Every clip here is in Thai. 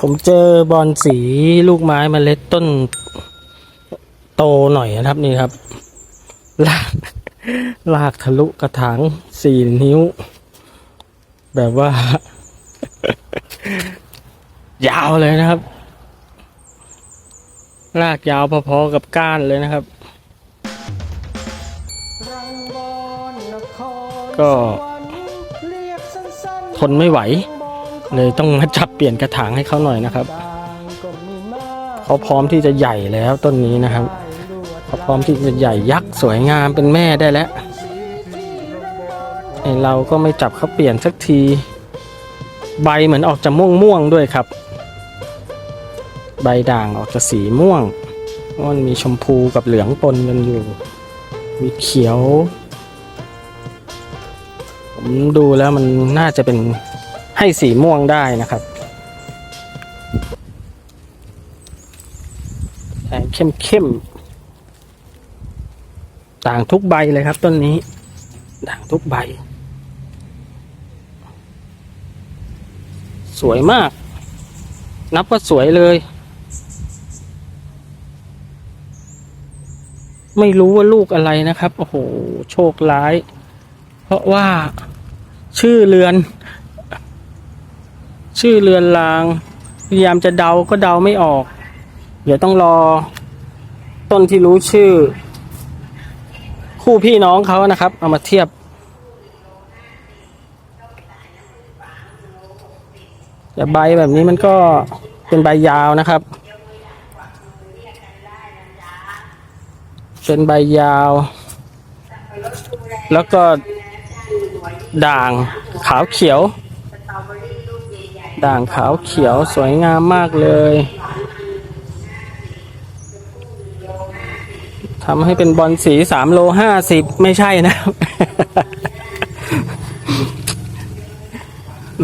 ผมเจอบอลสีลูกไม้มเมล็ดต้นโตหน่อยนะครับนี่ครับลากลากทะลุกระถางสี่นิ้ว แบบว่า ยาวเลยนะครับ ลากยาวพอๆกับก้านเลยนะครับ ก็ทนไม่ไหว เลยต้องมาจับเปลี่ยนกระถางให้เขาหน่อยนะครับ เขาพร้อมที่จะใหญ่แล้วต้นนี้นะครับ เขาพร้อมที่จะใหญ่ยักษ์สวยงามเป็นแม่ได้แล้วไอเราก็ไม่จับเขาเปลี่ยนสักที ใบเหมือนออกจะม่วงม่วงๆด้วยครับ ใบด่างออกจะสีม่วงมันมีชมพูกับเหลืองปนกันอยู่ มีเขียว ผมดูแล้วมันน่าจะเป็น ให้สีม่วงได้นะครับแสงเข้มเข้มๆต่างทุกใบเลยครับต้นนี้ด่างทุกใบ สวยมาก นับว่าสวยเลย ไม่รู้ว่าลูกอะไรนะครับ โอ้โห โชคร้าย เพราะว่าชื่อเรือน ชื่อเรือนราง พยายามจะเดาก็เดาไม่ออก เดี๋ยวต้องรอ ต้นที่รู้ชื่อ คู่พี่น้องเขานะครับ เอามาเทียบ แต่ใบแบบนี้มันก็เป็นใบยาวนะครับ เป็นใบยาว แล้วก็ด่างขาวเขียว ด่างขาวเขียวสวยงามมากเลยทำให้เป็นบอลสีสามโลห้าสิบไม่ใช่นะครับ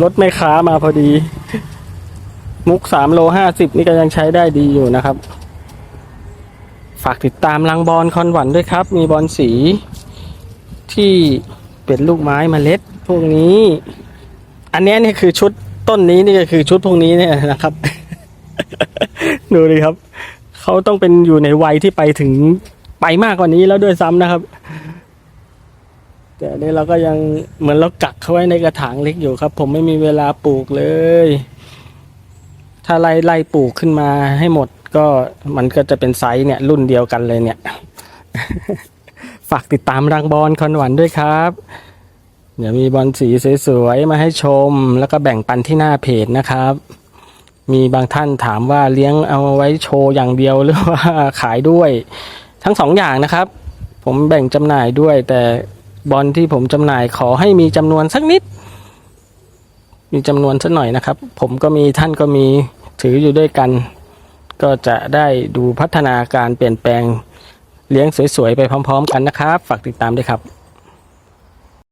รถไม่ค้ามาพอดี มุกสามโลห้าสิบนี่ก็ยังใช้ได้ดีอยู่นะครับ ฝากติดตามรังบอลคอนหวันด้วยครับ มีบอลสีที่เป็นลูกไม้มเมล็ดพวกนี้ อันนี้นี่คือชุด ต้นนี้นี่ก็คือชุดพวกนี้เนี่ยนะครับ ดูดิครับ เขาต้องเป็นอยู่ในวัยที่ไปถึงไปมากกว่านี้แล้วด้วยซ้ำนะครับ แต่อันนี้เราก็ยังเหมือนเรากักเขาไว้ในกระถางเล็กอยู่ครับ ผมไม่มีเวลาปลูกเลย ถ้าไล่ไล่ปลูกขึ้นมาให้หมดก็มันก็จะเป็นไซส์เนี่ย รุ่นเดียวกันเลยเนี่ย ฝากติดตามรังบอลคอนหวันด้วยครับ เดี๋ยวมีบอลสีสวยๆมาให้ชม แล้วก็แบ่งปันที่หน้าเพจนะครับ มีบางท่านถามว่าเลี้ยงเอาไว้โชว์อย่างเดียวหรือว่าขายด้วย ทั้งสองอย่างนะครับ ผมแบ่งจำหน่ายด้วย แต่บอลที่ผมจำหน่ายขอให้มีจำนวนสักนิด มีจำนวนสักหน่อยนะครับ ผมก็มีท่านก็มีถืออยู่ด้วยกัน ก็จะได้ดูพัฒนาการเปลี่ยนแปลงเลี้ยงสวยๆไปพร้อม ๆ กันนะครับ ฝากติดตามด้วยครับ